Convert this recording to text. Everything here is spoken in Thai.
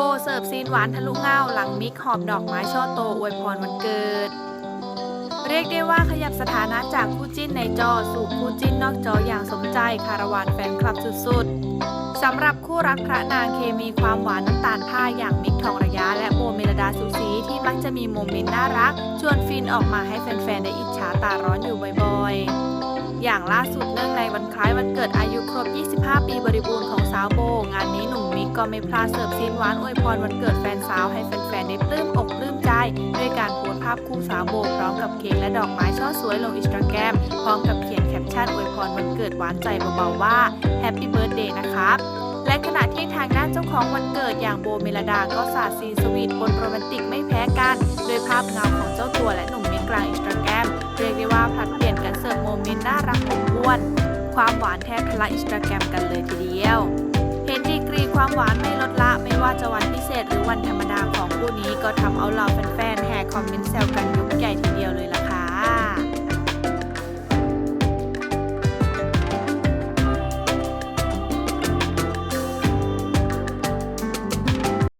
โบเสิร์ฟซีนหวานทะลุเงาหลังมิกหอบดอกไม้ช่อโตอวยพรวันเกิด เรียกได้ว่าขยับสถานะจากคู่จิ้นในจอสู่คู่จิ้นนอกจออย่างสมใจคารวานแฟนคลับสุดๆสำหรับคู่รักพระนางเคมีความหวานน้ำตาลผ้าอย่างมิกทองระยะ และโบเมลดาสุสีที่มักจะมีโมเมนต์น่ารัก ชวนฟินออกมาให้แฟนๆได้อิจฉาตาร้อนอยู่บ่อยๆ อย่างล่าสุดเนื่องในวันคล้ายวันเกิดอายุครบ 25 ปีบริบูรณ์ของสาวโบงานนี้ ก็ไม่พลาดเสิร์ฟซีนหวานอวยพรวันเกิดแฟนสาวให้แฟนๆได้ปลื้มอกปลื้มใจ ด้วยการโพสภาพคู่สาวโบพร้อมกับเค้กและดอกไม้ช่อสวยลงอินสตาแกรมพร้อมกับเขียนแคปชั่นอวยพรวันเกิดหวานใจเบาๆว่า Happy Birthday นะครับและขณะที่ทางด้านเจ้าของวันเกิดอย่างโบเมลดาก็สาดซีนสวีทบนโรแมนติกไม่แพ้กัน โดยภาพเงาของเจ้าตัวและหนุ่มมิกกลางอินสตาแกรมเรียกได้ว่าผลัดเปลี่ยนกันเสิร์ฟโมเมนต์น่ารักอบอวลความหวานแทบทะลักอินสตาแกรมกันเลยทีเดียว รีความหวานไม่ลดละไม่ว่าจะวันพิเศษหรือวันธรรมดาของคู่นี้ก็ทำเอาเหล่าแฟนๆแห่คอมเมนต์